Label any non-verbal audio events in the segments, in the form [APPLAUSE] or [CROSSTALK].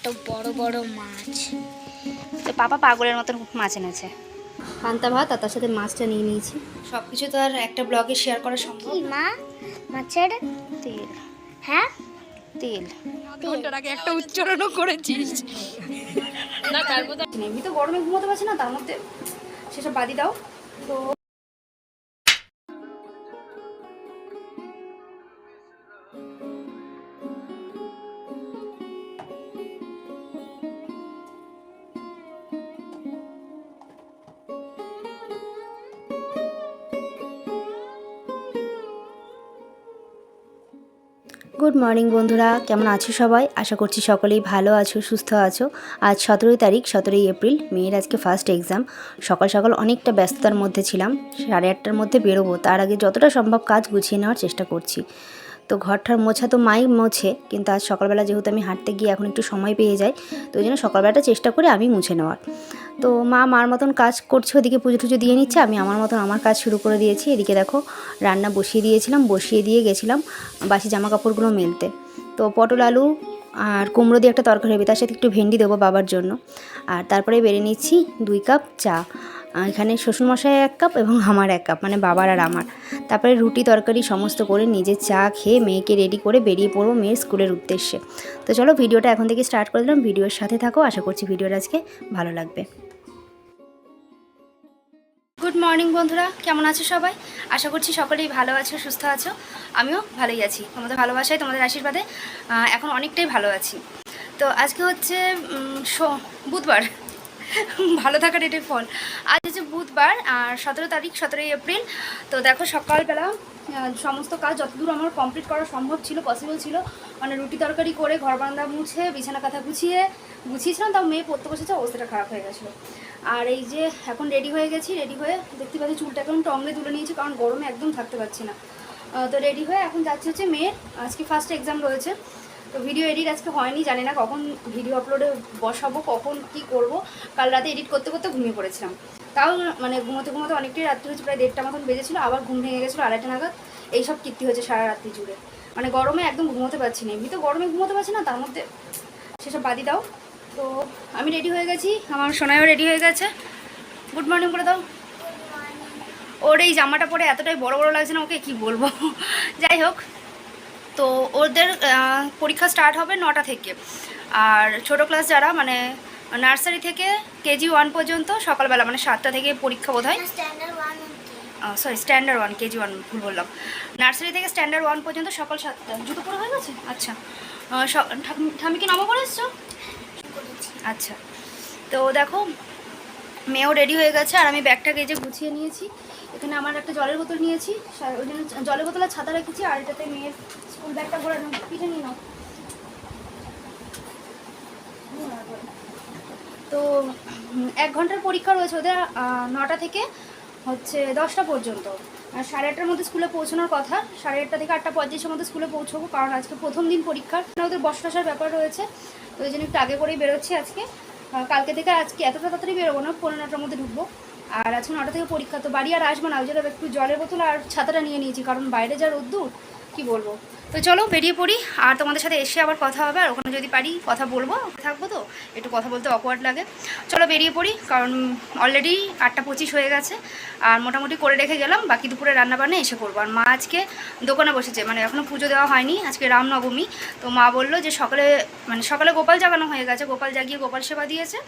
এত বড় বড় মাছ। তো পাপা পাগলের মতন মাছ এনেছে। পান্তা ভাত আর তার সাথে মাছটা নিয়ে নিয়েছি। সব কিছু তো আর একটা ব্লগে শেয়ার করা সম্ভব কি মা মাছের তেল। হ্যাঁ? তেল। ঘণ্টার আগে একটা উচ্চারণও করেছিস। না তারপর এমনি তো গরমে ঘুমোতে পারছি না তার মধ্যে সেসব বাদি দাও। তো গুড মর্নিং বন্ধুরা। কেমন আছো সবাই? আশা করছি সকলেই ভালো আছো, সুস্থ আছো। আজ সতেরোই তারিখ, সতেরোই এপ্রিল, মেয়ের আজকে ফার্স্ট এক্সাম সকাল সকাল অনেকটা ব্যস্ততার মধ্যে ছিলাম। সাড়ে আটটার মধ্যে বেরোবো। তার আগে যতটা সম্ভব কাজ গুছিয়ে নেওয়ার চেষ্টা করছি। তো ঘরটার মোছা তো মাই মোছে, কিন্তু আজ সকালবেলা যেহেতু আমি হাঁটতে গিয়ে এখন একটু সময় পেয়ে যাই, তো ওই জন্য সকালবেলাটা চেষ্টা করে আমি মুছে নেওয়ার। তো মা মার মতন কাজ করছে, ওদিকে পুজো টুজো দিয়ে নিচ্ছে, আমি আমার মতন আমার কাজ শুরু করে দিয়েছি। এদিকে দেখো, রান্না বসিয়ে দিয়েছিলাম, বসিয়ে দিয়ে গেছিলাম বাসি জামা কাপড়গুলো মেলতে। তো পটল আলু আর কুমড়ো দিয়ে একটা তরকারি হবে, তার সাথে একটু ভেন্ডি দেবো বাবার জন্য। আর তারপরে বেড়ে নিচ্ছি দুই কাপ চা। এখানে শ্বশুরমশাই এক কাপ এবং আমার এক কাপ মানে বাবার আর আমার। তারপরে রুটি, তরকারি সমস্ত করে নিজে চা খেয়ে মেয়েকে রেডি করে বেরিয়ে পড়ব মেয়ের স্কুলের উদ্দেশ্যে। তো চলো, ভিডিওটা এখন থেকে স্টার্ট করে দিলাম। ভিডিওর সাথে থাকো, আশা করছি ভিডিওটা আজকে ভালো লাগবে। গুড মর্নিং বন্ধুরা। কেমন আছো সবাই? আশা করছি সকলেই ভালো আছো, সুস্থ আছো। আমিও ভালোই আছি। তোমাদের ভালোবাসায়, তোমাদের আশীর্বাদে এখন অনেকটাই ভালো আছি। তো আজকে হচ্ছে বুধবার। [LAUGHS] ভালো থাকার এটাই ফল। আজ হচ্ছে বুধবার, আর সতেরো তারিখ, সতেরোই এপ্রিল। তো দেখো, সকালবেলা সমস্ত কাজ যতদূর আমার কমপ্লিট করা সম্ভব ছিল পসিবল ছিল মানে রুটি তরকারি করে ঘর বারান্দা মুছে, বিছানা কাঁথা গুছিয়ে, গুছিয়েছিলাম, তাও মেয়ে পড়তে বসেছে, অবস্থাটা খারাপ হয়ে গেছিল। আর এই যে এখন রেডি হয়ে গেছি রেডি হয়ে দেখতে পাচ্ছি চুলটা এখন টংলে তুলে নিয়েছি, কারণ গরমে একদম থাকতে পারছি না। তো রেডি হয়ে এখন যাচ্ছে হচ্ছে মেয়ের, আজকে ফার্স্ট এক্সাম রয়েছে। তো ভিডিও এডিট আজকে হয়নি, জানি না কখন ভিডিও আপলোডে বসাবো, কখন কি করব। কাল রাতে এডিট করতে করতে ঘুমিয়ে পড়েছিলাম। তাও মানে ঘুমোতে ঘুমোতে অনেকটাই রাত্রি হয়েছে, প্রায় দেড়টা মতন বেজেছিল, আবার ঘুম ভেঙে গেছিল আড়াইটা নাগাদ। এইসব কীর্তি হয়েছে সারা রাত্রি জুড়ে। মানে গরমে একদম ঘুমোতে পারছি না এমনি তো গরমে ঘুমোতে পারছি না, তার মধ্যে সেসব বাদি দাও। তো আমি রেডি হয়ে গেছি। আমার সোনাইও রেডি হয়ে গেছে। গুড মর্নিং করে দাও। ওর এই জামাটা পরে এতটাই বড় বড় লাগছে না ওকে কি বলব? [LAUGHS] যাই হোক তো ওদের পরীক্ষা স্টার্ট হবে নটা থেকে। আর ছোট ক্লাস যারা মানে নার্সারি থেকে কেজি ওয়ান পর্যন্ত সকালবেলা মানে সাতটা থেকে পরীক্ষা বোধ হয় sorry standard one KG one ভুল বললাম। নার্সারি থেকে স্ট্যান্ডার্ড ওয়ান পর্যন্ত সকাল সাতটা। জুতো পরে হয়ে গেছে? আচ্ছা। ঠামি কি নামা করে এসছো? আচ্ছা। তো দেখো, মেয়েও রেডি হয়ে গেছে আর আমি ব্যাগটাকে যে গুছিয়ে নিয়েছি। এখানে আমার একটা জলের বোতল নিয়েছি। ওই জন্য জলের বোতল ছাতা রেখেছি আর এটাতে মেয়ের স্কুল ব্যাগটা নাও, পিঠে নিয়ে নাও। তো এক ঘণ্টার পরীক্ষা রয়েছে ওদের নটা থেকে হচ্ছে দশটা পর্যন্ত। আর সাড়ে আটটার মধ্যে স্কুলে পৌঁছানোর কথা। সাড়ে আটটা থেকে আটটা পঁয়ত্রিশের মধ্যে স্কুলে পৌঁছবো, কারণ আজকে প্রথম দিন পরীক্ষার। ওদের বসবাসার ব্যাপার রয়েছে। ওই জন্য একটু আগে করেই বেরোচ্ছি আজকে। কালকে থেকে আজকে এত তাড়াতাড়ি বেরোবো না পনেরো নটার মধ্যে ঢুকবো। আর আজকে নটা থেকে পরীক্ষা, তো বাড়ি আর আসব না, ওই জন্য একটু জলের বোতল আর ছাতাটা নিয়ে নিয়েছি, কারণ বাইরে যা রোদ্দুর, কী বলব? তো চলো বেরিয়ে পড়ি, আর তোমাদের সাথে এসে আবার কথা হবে, আর ওখানে যদি পারি কথা বলব, থাকব তো? একটু কথা বলতে অকওয়ার্ড লাগে। চলো বেরিয়ে পড়ি, কারণ অলরেডি আটটা পঁচিশ হয়ে গেছে, আর মোটামুটি করে রেখে গেলাম, বাকি দুপুরে রান্নাবান্না এসে করব। আর মা আজকে দোকানে বসেছে মানে এখনও পুজো দেওয়া হয়নি, আজকে রামনবমী। তো মা বলল যে সকালে মানে সকালে গোপাল জাগানো হয়ে গেছে, গোপাল জাগিয়ে গোপাল সেবা দিয়েছে,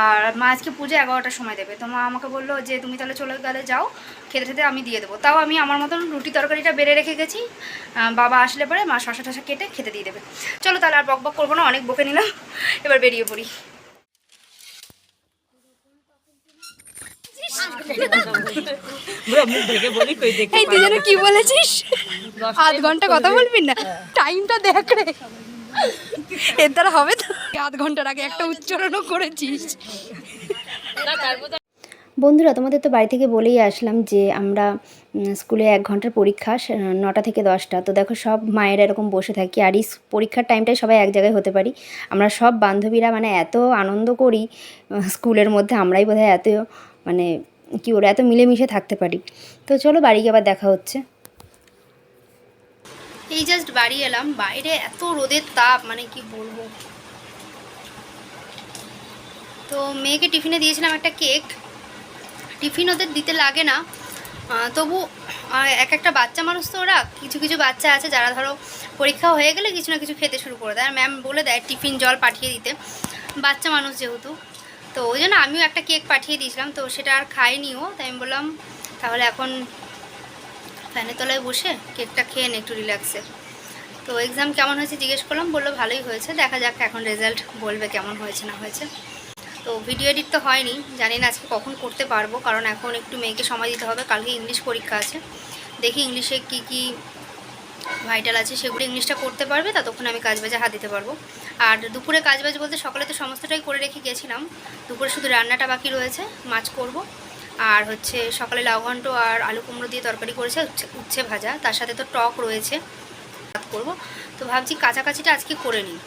আর মা আজকে পুজো এগারোটার সময় দেবে। তো মা আমাকে বলল যে তুমি তাহলে চলে গেলে যাও খেতে খেতে আমি দিয়ে দেবো। তাও আমি আমার মতন রুটি তরকারিটা বেড়ে রেখে গেছি বাবা আসলে পরে মা শশা টশা কেটে খেতে দিয়ে দেবে। চলো তাহলে আর বক বক করব না অনেক বকে নিলাম। এবার বেরিয়ে পড়ি। এই তুই যেন কি বলেছিস? আধ ঘণ্টা কথা বলবি না? টাইমটা দেখ রে। এর দ্বারা হবে তো? আধ ঘণ্টার আগে একটা উচ্চারণও করেছিস। বন্ধুরা, তোমাদের তো বাড়ি থেকে বলেই আসলাম যে আমরা স্কুলে এক ঘণ্টার পরীক্ষা নটা থেকে দশটা। তো দেখো, সব মায়েরা এরকম বসে থাকি, আর এই পরীক্ষার টাইমটাই সবাই এক জায়গায় হতে পারি। আমরা সব বান্ধবীরা মানে এত আনন্দ করি স্কুলের মধ্যে, আমরাই বোধহয় এত মানে কি ওরা এত মিলেমিশে থাকতে পারি। তো চলো, বাড়ি আবার দেখা হচ্ছে। এই জাস্ট বাড়ি এলাম, বাইরে এত রোদের তাপ মানে কি বলব। তো মেয়েকে টিফিনে দিয়েছিলাম একটা কেক টিফিন ওদের দিতে লাগে না। তবু এক একটা বাচ্চা মানুষ তো ওরা, কিছু কিছু বাচ্চা আছে যারা ধরো পরীক্ষা হয়ে গেলে কিছু না কিছু খেতে শুরু করে দেয়। আর ম্যাম বলে দেয় টিফিন জল পাঠিয়ে দিতে, বাচ্চা মানুষ যেহেতু। তো ওই জন্য আমিও একটা কেক পাঠিয়ে দিয়েছিলাম, তো সেটা আর খাইনিও তাই আমি বললাম, তাহলে এখন ফ্যানের তলায় বসে কেকটা খেয়ে নে একটু রিল্যাক্সে তো এক্সাম কেমন হয়েছে জিজ্ঞেস করলাম, বলল ভালোই হয়েছে, দেখা যাক এখন রেজাল্ট বলবে কেমন হয়েছে, না হয়েছে। তো ভিডিও এডিট তো হয়নি, জানি না আজকে কখন করতে পারব, কারণ এখন একটু মেয়েকে সময় দিতে হবে, কালকে ইংলিশ পরীক্ষা আছে। দেখি ইংলিশে কি কি ভাইটাল আছে, সেগুলো ইংলিশটা করতে পারবে, ততক্ষণ আমি কাজ বাজে হাত দিতে পারব। আর দুপুরে কাজ বাজ বলতে সকালে তো সমস্তটাই করে রেখে গেছিলাম, দুপুরে শুধু রান্নাটা বাকি রয়েছে, মাছ করব। আর হচ্ছে সকালে লাউ ঘন্ট আর আলু কুমড়ো দিয়ে তরকারি করেছে উচ্ছে ভাজা, তার সাথে তো টক রয়েছে করব। তো ভাবছি কাছাকাছিটা আজকে করে নিই।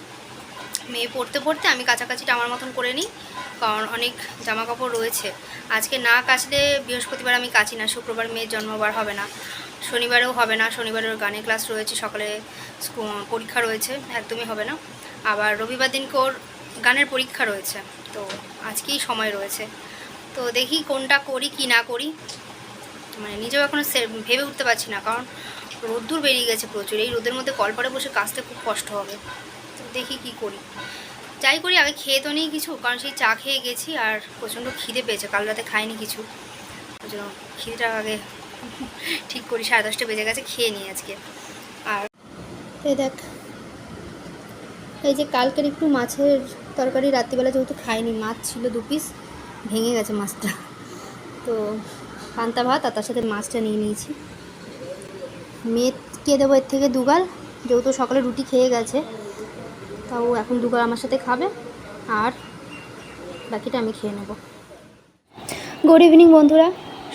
মেয়ে পড়তে পড়তে আমি কাছাকাছিটা আমার মতন করে নিই, কারণ অনেক জামা কাপড় রয়েছে। আজকে না কাচলে বৃহস্পতিবার আমি কাচি না, শুক্রবার মেয়ের জন্মবার হবে না। শনিবারেও হবে না, শনিবারের গানের ক্লাস রয়েছে, সকালে স্কু- পরীক্ষা রয়েছে, একদমই হবে না। আবার রবিবার দিনকে ওর গানের পরীক্ষা রয়েছে, তো আজকেই সময় রয়েছে। তো দেখি কোনটা করি, কি না করি। মানে নিজেও এখনও ভেবে উঠতে পারছি না, কারণ রোদ্দুর বেরিয়ে গেছে প্রচুর। এই রোদের মধ্যে কলপারে বসে কাচতে খুব কষ্ট হবে। দেখি কি করি। যাই করি আগে খেয়ে তো নেই কিছু, কারণ সেই চা খেয়ে গেছি আর প্রচণ্ড খিদে পেয়েছে, কাল রাতে খাইনি কিছু। ওই জন্য খিদেটা আগে ঠিক করি, সাড়ে দশটা বেজে গেছে, খেয়ে নিই আজকে। আর এই দেখ, এই যে কালকের একটু মাছের তরকারি, রাত্রিবেলা যেহেতু খাইনি, মাছ ছিল দু পিস ভেঙে গেছে মাছটা। তো পান্তা ভাত আর তার সাথে মাছটা নিয়ে নিয়েছি। মেয়েকে দেবো এর থেকে দুগাল, যেহেতু সকালে রুটি খেয়ে গেছে। তাও এখন দুবার আমার সাথে খাবে, আর বাকিটা আমি খেয়ে নেব। গুড ইভিনিং বন্ধুরা।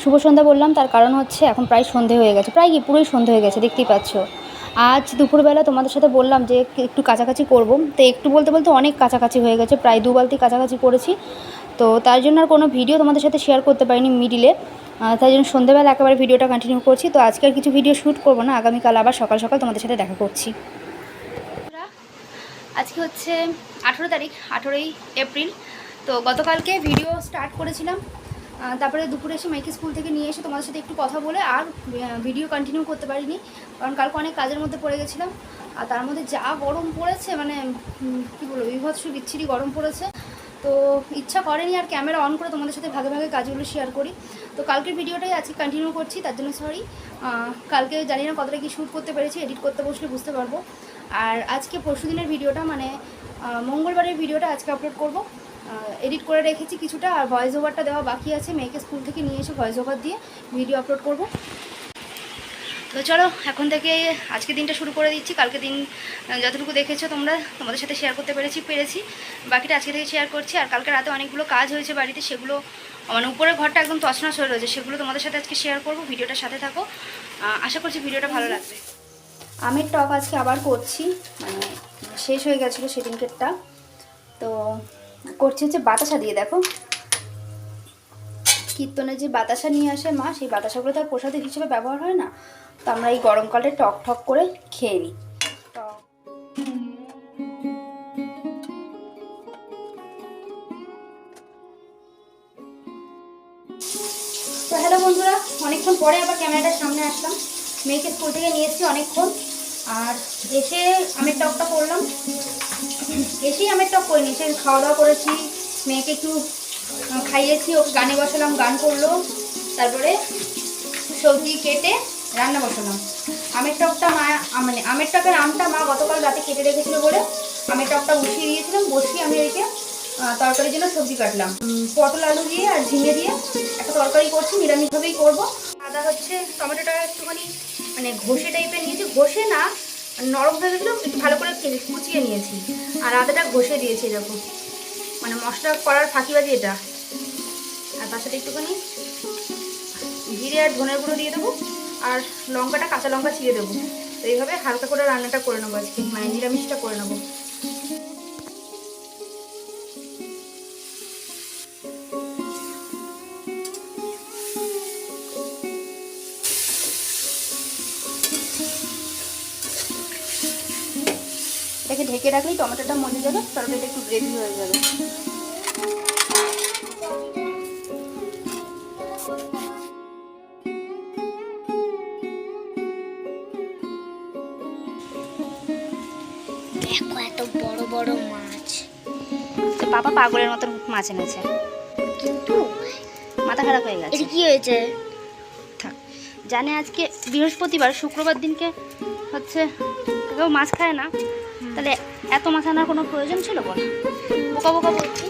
শুভ সন্ধ্যা বললাম, তার কারণ হচ্ছে এখন প্রায় সন্ধে হয়ে গেছে, প্রায় কি পুরোই সন্ধে হয়ে গেছে, দেখতেই পাচ্ছ। আজ দুপুরবেলা তোমাদের সাথে বললাম যে একটু কাছাকাছি করব। তো একটু বলতে বলতে অনেক কাছাকাছি হয়ে গেছে, প্রায় দু বালতি কাছাকাছি করেছি। তো তার জন্য আর কোনো ভিডিও তোমাদের সাথে শেয়ার করতে পারিনি মিডিলে। তাই জন্য সন্ধ্যেবেলা একেবারে ভিডিওটা কন্টিনিউ করছি। তো আজকে আর কিছু ভিডিও শ্যুট করব না, আগামীকাল আবার সকাল সকাল তোমাদের সাথে দেখা করছি। আজকে হচ্ছে আঠেরো তারিখ, আঠেরোই এপ্রিল। তো গতকালকে ভিডিও স্টার্ট করেছিলাম। তারপরে দুপুরে এসে মাইকে স্কুল থেকে নিয়ে এসে তোমাদের সাথে একটু কথা বলে আর ভিডিও কন্টিনিউ করতে পারিনি। কারণ কালকে অনেক কাজের মধ্যে পড়ে গেছিলাম। আর তার মধ্যে যা গরম পড়েছে মানে কী বলব, বিভৎস বিচ্ছিরি গরম পড়েছে। তো ইচ্ছা করেনি আর ক্যামেরা অন করে তোমাদের সাথে ভাগে ভাগে কাজগুলো শেয়ার করি। তো কালকের ভিডিওটাই আজকে কন্টিনিউ করছি, তার জন্য সরি কালকে জানি না কতটা কি শ্যুট করতে পেরেছি এডিট করতে বসলে বুঝতে পারব। আর আজকে পরশু দিনের ভিডিওটা মানে মঙ্গলবারের ভিডিওটা আজকে আপলোড করব। এডিট করে রেখেছি কিছুটা, আর ভয়েস ওভারটা দেওয়া বাকি আছে। মেয়েকে স্কুল থেকে নিয়ে এসে ভয়েস ওভার দিয়ে ভিডিও আপলোড করব। তো চলো, এখন থেকে আজকে দিনটা শুরু করে দিচ্ছি। কালকে দিন যতটুকু দেখেছ তোমরা, তোমাদের সাথে শেয়ার করতে পেরেছি পেরেছি। বাকিটা আজকে থেকে শেয়ার করছি। আর কালকে রাতে অনেকগুলো কাজ হয়েছে বাড়িতে, সেগুলো মানে উপরের ঘরটা একদম তছনছ হয়ে রয়েছে, সেগুলো তোমাদের সাথে আজকে শেয়ার করব। ভিডিওটার সাথে থাকো। আশা করছি ভিডিওটা ভালো লাগবে। আমের টক আজকে আবার করছি মানে শেষ হয়ে গেছিল সেদিনকেরটা তো করছি হচ্ছে বাতাসা দিয়ে, দেখো। কীর্তনের যে বাতাসা নিয়ে আসে মা, সেই বাতাসাগুলো তার প্রসাদ হিসেবে ব্যবহার হয় না। তো আমরা এই গরমকালে টক ঠক করে খেয়ে নিই। তো হ্যালো বন্ধুরা, অনেকক্ষণ পরে আবার ক্যামেরাটার সামনে আসলাম। মেয়েকে স্কুল থেকে নিয়ে এসেছি অনেকক্ষণ। আর এসে আমের টকটা করলাম। এসেই আমের টক করিনি নিয়েছি খাওয়া দাওয়া করেছি। মেয়েকে একটু খাইয়েছি, ওকে গানে বসালাম, গান করল। তারপরে সবজি কেটে রান্না বসালাম। আমের টকটা মা মানে আমের টকের আমটা মা গতকাল রাতে কেটে রেখেছিল বলে আমের টকটা বসিয়ে দিয়েছিলাম, বসিয়ে আমি এদিকে তরকারির জন্য সবজি কাটলাম। পটল, আলু দিয়ে আর ঝিঙে দিয়ে একটা তরকারি করছি, নিরামিষভাবেই করব। আদা হচ্ছে, টমেটোটা একটুখানি মানে ঘষে টাইপের নিয়েছি। ঘষে না, নরম হয়ে গেছিল, একটু ভালো করে কুচিয়ে নিয়েছি। আর আদাটা ঘষে দিয়েছি এরকম মানে মশলা করার ফাঁকিবাজি এটা। আর তার সাথে একটুখানি জিরে আর ধনের গুঁড়ো দিয়ে দেবো, আর লঙ্কাটা কাঁচা লঙ্কা ছিঁড়ে দেবো। তো এইভাবে হালকা করে রান্নাটা করে নেব আজকে। মানে নিরামিষটা করে নেব। এটাকে ঢেকে রাখলেই টমেটোটা মজে যাবে তরকারিটা একটু গ্রেভি হয়ে যাবে। দেখো এত বড় বড় মাছ। তো পাপা পাগলের মতন মাছ এনেছে। কিন্তু মাথা খারাপ হয়ে গেছে। কি হয়েছে? থাক জানে আজকে বৃহস্পতিবার শুক্রবার দিনকে হচ্ছে কেউ মাছ খায় না। তাহলে এত মাছ আনার কোনো প্রয়োজন ছিল বল? বোকা বোকা বলছি।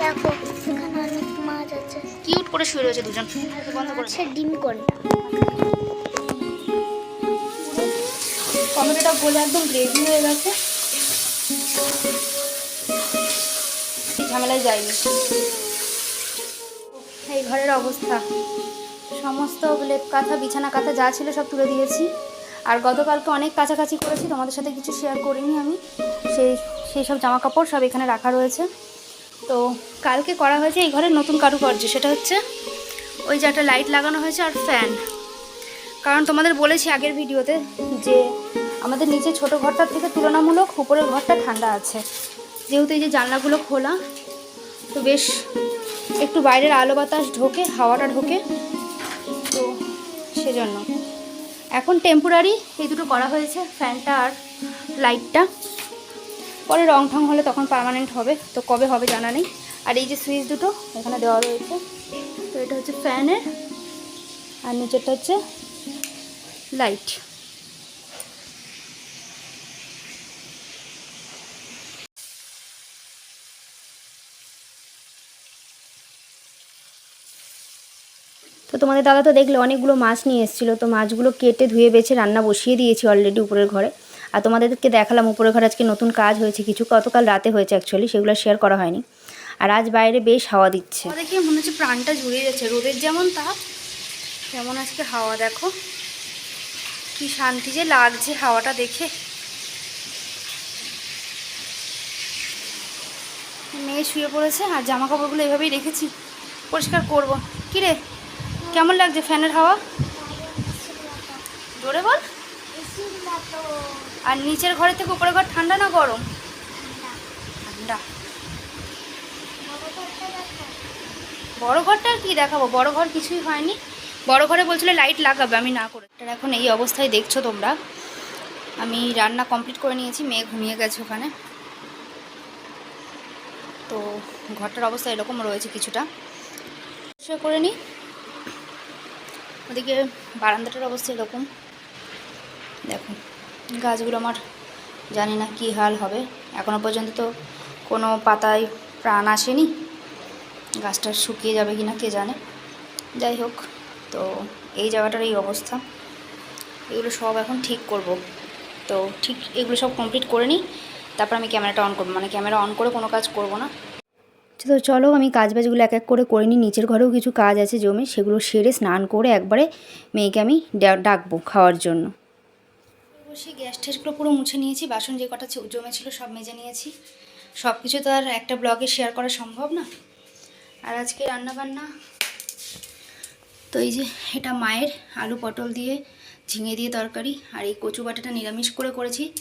দেখো এখানে অনেক মাছ আছে। কিউট করে শুয়ে রয়েছে দুজন। বন্ধ করে মাছের ডিম কোনটা টমেটোটা গলে একদম গ্রেভি হয়ে গেছে। ঝামেলায় যায়নি এই ঘরের অবস্থা। সমস্ত লেপ কাঁথা, বিছানা কাঁথা যা ছিল সব তুলে দিয়েছি। আর গতকালকে অনেক কাছাকাছি করেছি, তোমাদের সাথে কিছু শেয়ার করিনি আমি। সেই সেই সব জামা কাপড় সব এখানে রাখা রয়েছে। তো কালকে করা হয়েছে এই ঘরের নতুন কারুকার্য, সেটা হচ্ছে ওই যে একটা লাইট লাগানো হয়েছে আর ফ্যান কারণ তোমাদের বলেছি আগের ভিডিওতে যে আমাদের নিচে ছোট ঘরটার থেকে তুলনামূলক উপরের ঘরটা ঠান্ডা আছে। যেহেতু এই যে জানলাগুলো খোলা, তো বেশ একটু বাইরের আলো বাতাস ঢোকে, হাওয়াটা ঢোকে। সেজন্য। এখন টেম্পোরারি এই দুটো করা হয়েছে ফ্যানটা আর লাইটটা পরে রং ঠং হলে তখন পারমানেন্ট হবে, তো কবে হবে জানা নেই। আর এই যে সুইচ দুটো, এখানে দেওয়া রয়েছে। তো এটা হচ্ছে ফ্যানের আর নিচেরটা হচ্ছে লাইট তো তোমাদের দাদা তো দেখলে অনেকগুলো মাছ নিয়ে এসেছিল। তো মাছগুলো কেটে ধুয়ে বেছে রান্না বসিয়ে দিয়েছি অলরেডি উপরের ঘরে। আর তোমাদেরকে দেখালাম, উপরের ঘরে আজকে নতুন কাজ হয়েছে। কিছু গতকাল রাতে হয়েছে অ্যাকচুয়ালি সেগুলো শেয়ার করা হয়নি। আর আজ বাইরে বেশ হাওয়া দিচ্ছে। দেখে মনে হচ্ছে প্রাণটা জুড়িয়ে যাচ্ছে? রোদের যেমন তাপ তেমন আজকে হাওয়া, দেখো। কি শান্তি যে লাগছে হাওয়াটা দেখে। মেয়ে শুয়ে পড়েছে, আর জামা কাপড়গুলো এভাবেই রেখেছি। পরিষ্কার করব। কি রে? কেমন লাগছে ফ্যানের হাওয়া? জোরে বল। আর নিচের ঘরের থেকে উপরের ঘর ঠান্ডা না গরম? ঠান্ডা। বড় ঘরটা কি দেখাবো? বড় ঘর কিছুই হয়নি। বড় ঘরে বলছিল লাইট লাগাবে, আমি না করে। এখন এই অবস্থায় দেখছ তোমরা। আমি রান্না কমপ্লিট করে নিয়েছি, মেয়ে ঘুমিয়ে গেছে ওখানে। তো ঘরটার অবস্থা এরকম রয়েছে কিছুটা। করে নিই ওদিকে বারান্দাটার অবস্থা এরকম। দেখো, গাছগুলো আমার জানি না কি হাল হবে। এখনও পর্যন্ত তো কোনো পাতায় প্রাণ আসেনি। গাছটা শুকিয়ে যাবে কি না কে জানে। যাই হোক, তো এই জায়গাটার এই অবস্থা। এগুলো সব এখন ঠিক করব। তো ঠিক এগুলো সব কমপ্লিট করে নিই। তারপর আমি ক্যামেরাটা অন করব। মানে ক্যামেরা অন করে কোনো কাজ করব না। তো চলো আমি কাজ বাজগুলো এক এক করে করে নিই। নিচের ঘরেও কিছু কাজ আছে জমে, সেগুলো সেরে স্নান করে একবারে মেয়েকে আমি ডাকবো খাওয়ার জন্য। বসে গ্যাস ট্যাসগুলো পুরো মুছে নিয়েছি, বাসন যে কটা ছিল- জমেছিল সব মেজে নিয়েছি। সব কিছু তো আর একটা ব্লগে শেয়ার করা সম্ভব না। আর আজকে রান্না বান্না তো এই যে এটা মায়ের আলু পটল দিয়ে ঝিঙে দিয়ে তরকারি, আর এই কচু বাটাটা নিরামিষ করে করেছি।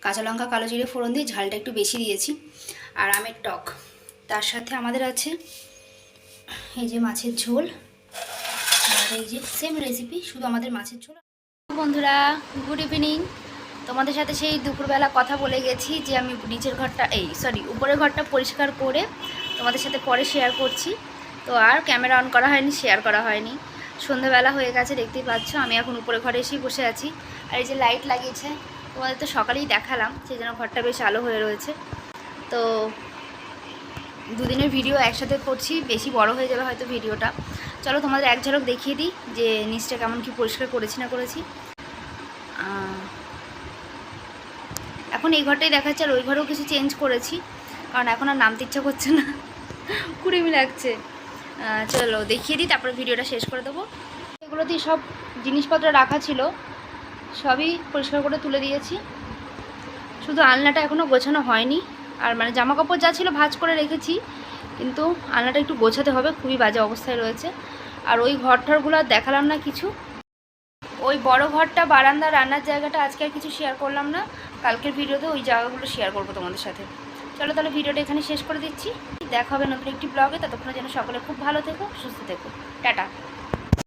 কাঁচা লঙ্কা, কালো জিরে, ফোড়ন দিয়ে ঝালটা একটু বেশি দিয়েছি। আর আমের টক। তার সাথে আমাদের আছে এই যে মাছের ঝোল, আর এই যে সেম রেসিপি শুধু আমাদের মাছের ঝোল। বন্ধুরা গুড ইভিনিং তোমাদের সাথে সেই দুপুরবেলা কথা বলে গেছি যে আমি নিচের ঘরটা, এই সরি উপরের ঘরটা পরিষ্কার করে তোমাদের সাথে পরে শেয়ার করছি। তো আর ক্যামেরা অন করা হয়নি শেয়ার করা হয়নি। সন্ধ্যাবেলা হয়ে গেছে, দেখতেই পাচ্ছ, আমি এখন উপরে ঘরে এসেই বসে আছি। আর এই যে লাইট লাগিয়েছে, তোমাদের তো সকালেই দেখালাম, সেই জন্য ঘরটা বেশ আলো হয়ে রয়েছে। তো দুদিনের ভিডিও একসাথে করছি, বেশি বড় হয়ে যাবে হয়তো ভিডিওটা। চলো তোমাদের এক ঝলক দেখিয়ে দিই যে নিচটা কেমন কি পরিষ্কার করেছি না করেছি। এখন এই ঘরটাই দেখাচ্ছে আর ওই ঘরেও কিছু চেঞ্জ করেছি, কারণ এখন আর নামতে ইচ্ছা করছে না। কুড়িমি লাগছে। চলো দেখিয়ে দিই, তারপরে ভিডিওটা শেষ করে দেবো। এগুলোতেই সব জিনিসপত্র রাখা ছিল, সবই পরিষ্কার করে তুলে দিয়েছি। শুধু আলনাটা এখনও গোছানো হয়নি। আর মানে জামা কাপড় যা ছিল ভাজ করে রেখেছি, কিন্তু আলনাটা একটু গোছাতে হবে, খুবই বাজে অবস্থায় রয়েছে। আর ওই ঘর আর দেখালাম না কিছু। ওই বড় ঘরটা, বারান্দা, রান্নার জায়গাটা আজকে আর কিছু শেয়ার করলাম না। কালকের ভিডিওতে ওই জায়গাগুলো শেয়ার করব তোমাদের সাথে। চলো তাহলে ভিডিওটা এখানে শেষ করে দিচ্ছি। দেখা হবে নতুন একটি ব্লগে ততক্ষণে যেন সকলে খুব ভালো থেকো, সুস্থ থেকো। টাটা।